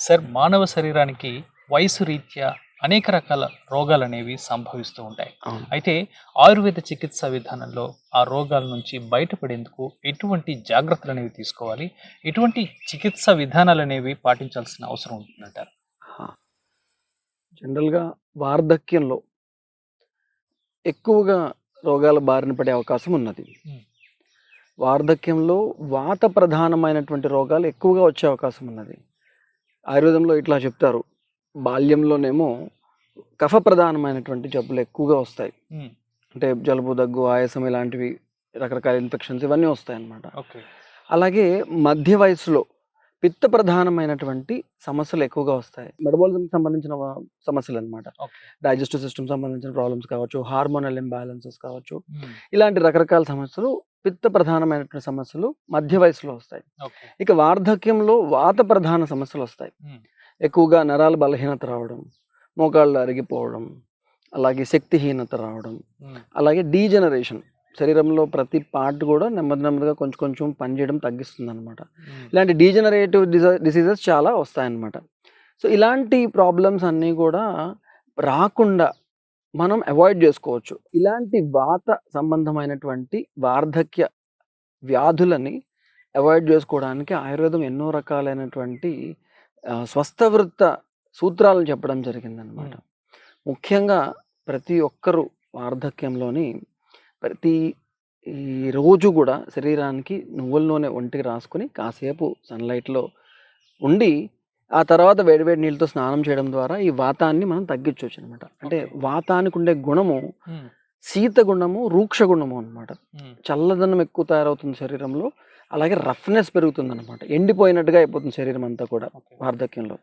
Sir మానవ శరీరానికి వయసు రీత్యా అనేక రకాల రోగాలు అనేవి సంభవిస్తూ ఉంటాయి. అయితే ఆయుర్వేద చికిత్సా విధానంలో ఆ రోగాల నుంచి బయటపడేందుకు ఎటువంటి జాగ్రత్తలు అనేవి తీసుకోవాలి? ఎటువంటి చికిత్సా విధానాలు అనేవి పాటించాల్సిన అవసరం ఉంటుందంటారు? జనరల్గా వార్ధక్యంలో ఎక్కువగా రోగాల బారిన పడే అవకాశం ఉన్నది. వార్ధక్యంలో వాత ప్రధానమైనటువంటి రోగాలు ఎక్కువగా వచ్చే అవకాశం ఉన్నది. ఆయుర్వేదంలో ఇట్లా చెప్తారు. బాల్యంలోనేమో కఫ ప్రధానమైనటువంటి జబ్బులు ఎక్కువగా వస్తాయి. అంటే జలుబు దగ్గు ఆయాసం ఇలాంటివి రకరకాల ఇన్ఫెక్షన్స్ ఇవన్నీ వస్తాయి అన్నమాట ఓకే. అలాగే మధ్య వయసులో పిత్త ప్రధానమైనటువంటి సమస్యలు ఎక్కువగా వస్తాయి. మెటబాలిజం సంబంధించిన సమస్యలు అనమాట డైజెస్టివ్ సిస్టమ్ సంబంధించిన ప్రాబ్లమ్స్ కావచ్చు హార్మోనల్ ఇంబ్యాలెన్సెస్ కావచ్చు ఇలాంటి రకరకాల సమస్యలు పిత్త ప్రధానమైనటువంటి సమస్యలు మధ్య వయసులో వస్తాయి. ఇక వార్ధక్యంలో వాత ప్రధాన సమస్యలు వస్తాయి. ఎక్కువగా నరాల బలహీనత రావడం మోకాళ్ళు అరిగిపోవడం అలాగే శక్తిహీనత రావడం అలాగే డీజనరేషన్ శరీరంలో ప్రతి పార్ట్ కూడా నెమ్మది నెమ్మదిగా కొంచెం కొంచెం పనిచేయడం తగ్గిస్తుంది అనమాట ఇలాంటి డీజనరేటివ్ డిసీజెస్ చాలా వస్తాయన్నమాట. సో ఇలాంటి ప్రాబ్లమ్స్ అన్నీ కూడా రాకుండా మనం అవాయిడ్ చేసుకోవచ్చు. ఇలాంటి వాత సంబంధమైనటువంటి వార్ధక్య వ్యాధులని అవాయిడ్ చేసుకోవడానికి ఆయుర్వేదం ఎన్నో రకాలైనటువంటి స్వస్థవృత్త సూత్రాలను చెప్పడం జరిగిందనమాట ముఖ్యంగా ప్రతి ఒక్కరూ వార్ధక్యంలోని ప్రతి ఈ రోజు కూడా శరీరానికి నువ్వుల నూనె ఒంటికి రాసుకొని కాసేపు సన్లైట్లో ఉండి ఆ తర్వాత వేడివేడి నీళ్ళతో స్నానం చేయడం ద్వారా ఈ వాతాన్ని మనం తగ్గించవచ్చు అనమాట అంటే. వాతానికి ఉండే గుణము శీత గుణము రూక్ష గుణము అనమాట చల్లదనం ఎక్కువ తయారవుతుంది శరీరంలో. అలాగే రఫ్నెస్ పెరుగుతుంది అనమాట ఎండిపోయినట్టుగా అయిపోతుంది శరీరం అంతా కూడా వార్ధక్యంలో.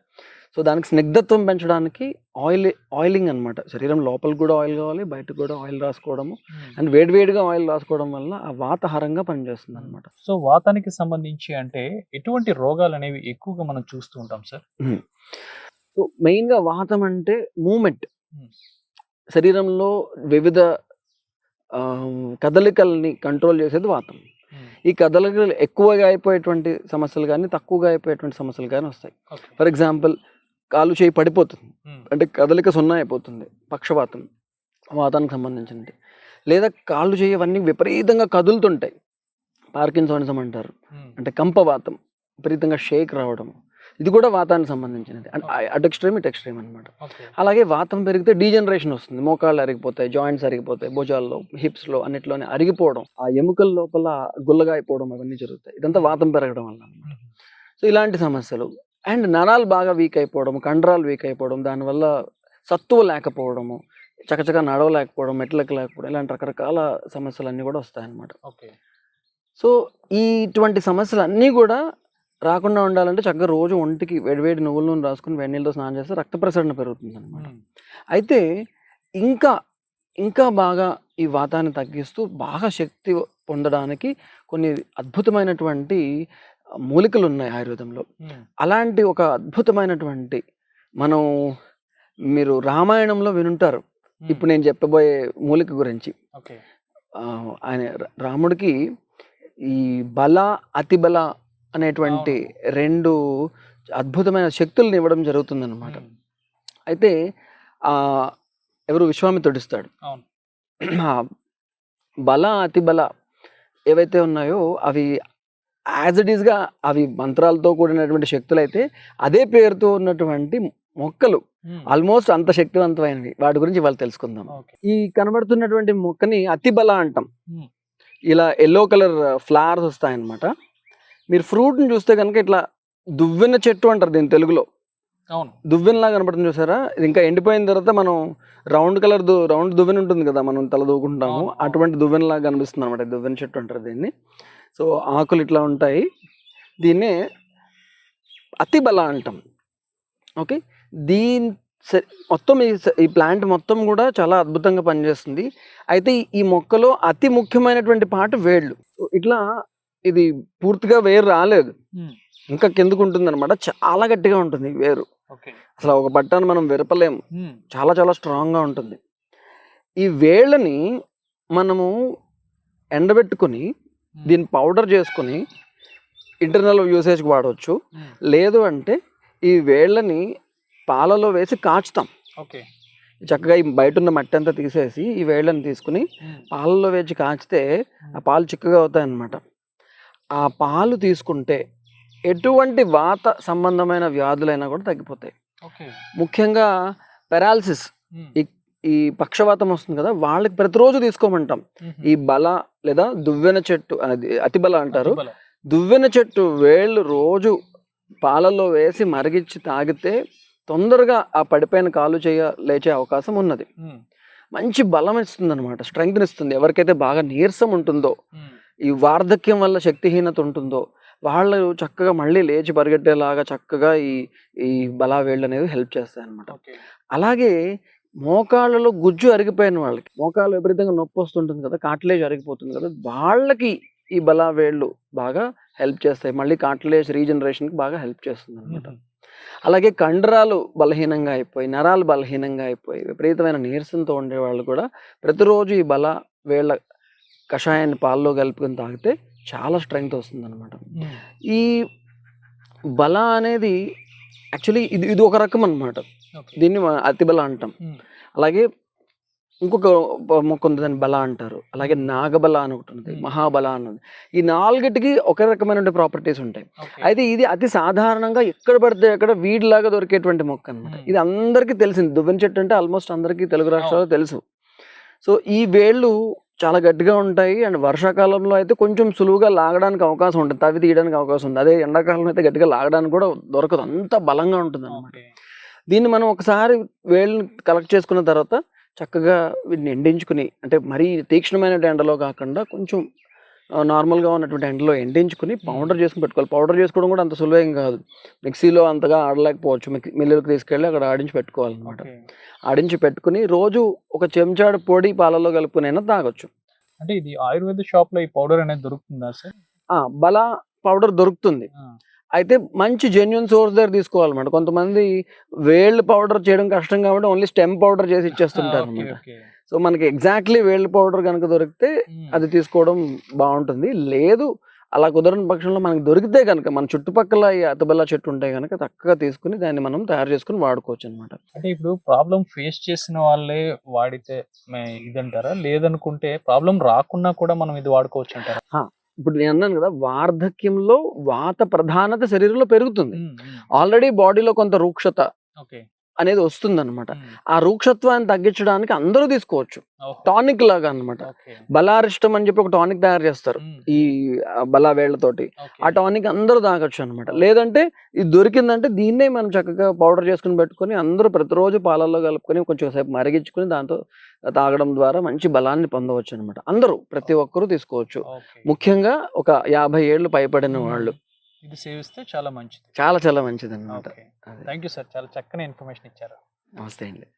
సో దానికి స్నిగ్ధత్వం పెంచడానికి ఆయిల్ ఆయిలింగ్ అన్నమాట. శరీరం లోపలికి కూడా ఆయిల్ కావాలి బయటకు కూడా ఆయిల్ రాసుకోవడము. అండ్ వేడివేడిగా ఆయిల్ రాసుకోవడం వల్ల ఆ వాతహారంగా పనిచేస్తుంది అనమాట సో వాతానికి సంబంధించి అంటే ఎటువంటి రోగాలు అనేవి ఎక్కువగా మనం చూస్తూ ఉంటాం సార్? సో మెయిన్గా వాతం అంటే మూమెంట్. శరీరంలో వివిధ కదలికల్ని కంట్రోల్ చేసేది వాతం. ఈ కదలికలు ఎక్కువగా అయిపోయేటువంటి సమస్యలు కానీ తక్కువగా అయిపోయేటువంటి సమస్యలు కానీ వస్తాయి. ఫర్ ఎగ్జాంపుల్ కాలు చేయి పడిపోతుంది. అంటే కదలిక సున్నా అయిపోతుంది పక్షవాతం వాతానికి సంబంధించినది. లేదా కాళ్ళు చేయి అవన్నీ విపరీతంగా కదులుతుంటాయి. పార్కిన్సోనిజం అంటారు. అంటే కంపవాతం విపరీతంగా షేక్ రావడం. ఇది కూడా వాతానికి సంబంధించినది. అంటే ఎక్స్ట్రీమ్ ఇటు ఎక్స్ట్రీమ్ అనమాట అలాగే వాతం పెరిగితే డీజనరేషన్ వస్తుంది. మోకాళ్ళు అరిగిపోతాయి జాయింట్స్ అరిగిపోతాయి భుజాల్లో హిప్స్లో అన్నిట్లోనే అరిగిపోవడం. ఆ ఎముకల లోపల గుల్లగా అయిపోవడం అవన్నీ జరుగుతాయి. ఇదంతా వాతం పెరగడం వల్ల అన్నమాట. ఉమ్, సో ఇలాంటి సమస్యలు. అండ్ నరాలు బాగా వీక్ అయిపోవడం కండరాలు వీక్ అయిపోవడం దానివల్ల సత్తువ లేకపోవడము చకచక నడవలేకపోవడం మెట్లకి లేకపోవడం ఇలాంటి రకరకాల సమస్యలు అన్నీ కూడా వస్తాయన్నమాట. ఓకే సో ఈ ఇటువంటి సమస్యలు అన్నీ కూడా రాకుండా ఉండాలంటే చక్కగా రోజు ఒంటికి వేడివేడి నువ్వుల నూనె రాసుకుని వేడి నీళ్ళతో స్నానం చేస్తే రక్త ప్రసరణ పెరుగుతుంది అనమాట అయితే ఇంకా ఇంకా బాగా ఈ వాతాన్ని తగ్గిస్తూ బాగా శక్తి పొందడానికి కొన్ని అద్భుతమైనటువంటి మూలికలు ఉన్నాయి ఆయుర్వేదంలో అలాంటి ఒక అద్భుతమైనటువంటి మనం మీరు రామాయణంలో వినుంటారు. ఇప్పుడు నేను చెప్పబోయే మూలిక గురించి. ఆయన రాముడికి ఈ బల అతిబల అనేటువంటి రెండు అద్భుతమైన శక్తులను ఇవ్వడం జరుగుతుందన్నమాట. అయితే ఎవరు విశ్వామిత్రుడు ఇస్తాడు అవును. ఆ బల అతి బల ఏవైతే ఉన్నాయో అవి యాజ్ ఇట్ ఈస్గా అవి మంత్రాలతో కూడినటువంటి శక్తులు అయితే అదే పేరుతో ఉన్నటువంటి మొక్కలు ఆల్మోస్ట్ అంత శక్తివంతమైనవి. వాటి గురించి వాళ్ళు తెలుసుకుందాం. ఈ కనబడుతున్నటువంటి మొక్కని అతి బల అంటాం. ఇలా ఎల్లో కలర్ ఫ్లవర్స్ వస్తాయన్నమాట. మీరు ఫ్రూట్ని చూస్తే కనుక ఇట్లా దువ్వెన చెట్టు అంటారు దీని తెలుగులో. అవును. దువ్వెనలా కనపడుతుంది చూసారా? ఇది ఇంకా ఎండిపోయిన తర్వాత మనం రౌండ్ కలర్ దు రౌండ్ దువ్వెన ఉంటుంది కదా మనం తల దూకుంటాము. అటువంటి దువ్వెనలా కనిపిస్తుంది అనమాట దువ్వెన చెట్టు అంటారు దీన్ని. సో ఆకులు ఇట్లా ఉంటాయి. దీన్నే అతి బల అంటాం. ఓకే? దీని మొత్తం ఈ ఈ ప్లాంట్ మొత్తం కూడా చాలా అద్భుతంగా పనిచేస్తుంది. అయితే ఈ- మొక్కలో అతి ముఖ్యమైనటువంటి పాట వేళ్ళు. ఇట్లా ఇది పూర్తిగా వేరు రాలేదు. ఇంకా కిందకు ఉంటుంది అనమాట చాలా గట్టిగా ఉంటుంది వేరు. ఓకే. అసలు ఒక బట్టను మనం విరపలేము చాలా చాలా స్ట్రాంగ్గా ఉంటుంది. ఈ వేళ్ళని మనము ఎండబెట్టుకొని దీన్ని పౌడర్ చేసుకొని ఇంటర్నల్ యూసేజ్కి వాడవచ్చు లేదు అంటే ఈ వేళ్ళని పాలలో వేసి కాచుతాం. ఓకే. చక్కగా ఈ బయట ఉన్న మట్టి అంతా తీసేసి ఈ వేళ్ళని తీసుకుని పాలలో వేసి కాచితే ఆ పాలు చిక్కగా అవుతాయి అన్నమాట ఆ పాలు తీసుకుంటే ఎటువంటి వాత సంబంధమైన వ్యాధులైనా కూడా తగ్గిపోతాయి. ముఖ్యంగా పెరాలసిస్ ఈ పక్షవాతం వస్తుంది కదా వాళ్ళకి ప్రతిరోజు తీసుకోమంటాం. ఈ బల లేదా దువ్వెన చెట్టు అది అతిబల అంటారు. దువ్వెన చెట్టు వేళ్ళు రోజు పాలల్లో వేసి మరిగించి తాగితే తొందరగా ఆ పడిపోయిన కాలు చేయ లేచే అవకాశం ఉన్నది. మంచి బలం ఇస్తుంది అనమాట స్ట్రెంగ్త్ ఇస్తుంది. ఎవరికైతే బాగా నీరసం ఉంటుందో ఈ వార్ధక్యం వల్ల శక్తిహీనత ఉంటుందో వాళ్ళు చక్కగా మళ్ళీ లేచి పరిగెట్టేలాగా చక్కగా ఈ ఈ బలా వేళ్ళు అనేది హెల్ప్ చేస్తాయి అనమాట అలాగే మోకాళ్ళలో గుజ్జు అరిగిపోయిన వాళ్ళకి మోకాలు విపరీతంగా నొప్పి వస్తుంటుంది కదా కాట్లేజ్ అరిగిపోతుంది కదా వాళ్ళకి ఈ బలా వేళ్ళు బాగా హెల్ప్ చేస్తాయి. మళ్ళీ కాట్లేజ్ రీజనరేషన్కి బాగా హెల్ప్ చేస్తుంది అనమాట అలాగే కండరాలు బలహీనంగా అయిపోయి నరాలు బలహీనంగా అయిపోయి విపరీతమైన నీరసంతో ఉండే వాళ్ళు కూడా ప్రతిరోజు ఈ బల వేళ్ళ కషాయాన్ని పాల్లో కలుపుకొని తాగితే చాలా స్ట్రెంగ్త్ వస్తుంది అనమాట ఈ బల అనేది యాక్చువల్లీ ఇది ఇది ఒక రకం అనమాట దీన్ని అతిబల అంటాం. అలాగే ఇంకొక మొక్క ఉంది దాన్ని బల అంటారు. అలాగే నాగబల అని ఒకటి ఉంది. మహాబల అన్నది ఈ నాలుగిటికి ఒకే రకమైన ప్రాపర్టీస్ ఉంటాయి. అయితే ఇది అతి సాధారణంగా ఎక్కడ పడితే అక్కడ వీడిలాగా దొరికేటువంటి మొక్క అనమాట. ఇది అందరికీ తెలిసింది. దువ్వెన చెట్టు అంటే ఆల్మోస్ట్ అందరికీ తెలుగు రాష్ట్రాల్లో తెలుసు. సో ఈ వేళ్ళు చాలా గట్టిగా ఉంటాయి. అండ్ వర్షాకాలంలో అయితే కొంచెం సులువుగా లాగడానికి అవకాశం ఉంటుంది. తవి తీయడానికి అవకాశం ఉంది. అదే ఎండాకాలంలో అయితే గట్టిగా లాగడానికి కూడా దొరకదు. అంత బలంగా ఉంటుంది అనమాట దీన్ని మనం ఒకసారి వేళ్ళని కలెక్ట్ చేసుకున్న తర్వాత చక్కగా వీటిని ఎండించుకుని అంటే మరీ తీక్షణమైన ఎండలో కాకుండా కొంచెం నార్మల్గా ఉన్నటువంటి ఎండలో ఎండించుకుని పౌడర్ చేసుకుని పెట్టుకోవాలి. పౌడర్ చేసుకోవడం కూడా అంత సులువేం కాదు. మిక్సీలో అంతగా ఆడలేకపోవచ్చు. మిల్లులకు తీసుకెళ్ళి అక్కడ ఆడించి పెట్టుకోవాలన్నమాట. ఆడించి పెట్టుకుని రోజు ఒక చెంచాడు పొడి పాలలో కలుపుకునైనా తాగొచ్చు. అంటే ఇది ఆయుర్వేద షాప్లో ఈ పౌడర్ అనేది దొరుకుతుందా సార్? బల పౌడర్ దొరుకుతుంది. అయితే మంచి జెన్యున్ సోర్స్ దగ్గర తీసుకోవాలన్నమాట. కొంతమంది వేళ్ళు పౌడర్ చేయడం కష్టం కాబట్టి ఓన్లీ స్టెమ్ పౌడర్ చేసి ఇచ్చేస్తుంటారు అనమాట సో మనకి ఎగ్జాక్ట్లీ వేళ్ళు పౌడర్ కనుక దొరికితే అది తీసుకోవడం బాగుంటుంది. లేదు అలా కుదరని పక్షంలో మనకి దొరికితే కనుక మన చుట్టుపక్కల ఈ అతబెల్ల చెట్టు ఉంటే కనుక చక్కగా తీసుకుని దాన్ని మనం తయారు చేసుకుని వాడుకోవచ్చు అనమాట అంటే ఇప్పుడు ప్రాబ్లం ఫేస్ చేసిన వాళ్ళే వాడితే ఇదంటారా? లేదనుకుంటే ప్రాబ్లం రాకున్నా కూడా మనం ఇది వాడుకోవచ్చు అంటారా ఇప్పుడు నేను అన్నాను కదా వార్ధక్యంలో వాత ప్రధానత శరీరంలో పెరుగుతుంది. ఆల్రెడీ బాడీలో కొంత రూక్షత. ఓకే. అనేది వస్తుంది అనమాట ఆ రూక్షత్వాన్ని తగ్గించడానికి అందరూ తీసుకోవచ్చు. టానిక్ లాగా అన్నమాట. బలారిష్టం అని చెప్పి ఒక టానిక్ తయారు చేస్తారు ఈ బలా వేళ్ళతోటి ఆ టానిక్ అందరూ తాగొచ్చు అనమాట లేదంటే ఇది దొరికిందంటే దీన్నే మనం చక్కగా పౌడర్ చేసుకుని పెట్టుకొని అందరూ ప్రతిరోజు పాలల్లో కలుపుకొని కొంచెం సేపు మరిగించుకొని దాంతో తాగడం ద్వారా మంచి బలాన్ని పొందవచ్చు అనమాట అందరూ ప్రతి ఒక్కరూ తీసుకోవచ్చు. ముఖ్యంగా ఒక యాభై ఏళ్ళు పైబడిన వాళ్ళు. ఇది సేవిస్తే చాలా మంచిది. చాలా చాలా మంచిది అనమాట ఓకే. Thank you sir. చాలా చక్కని ఇన్ఫర్మేషన్ ఇచ్చారు. నమస్తే అండి.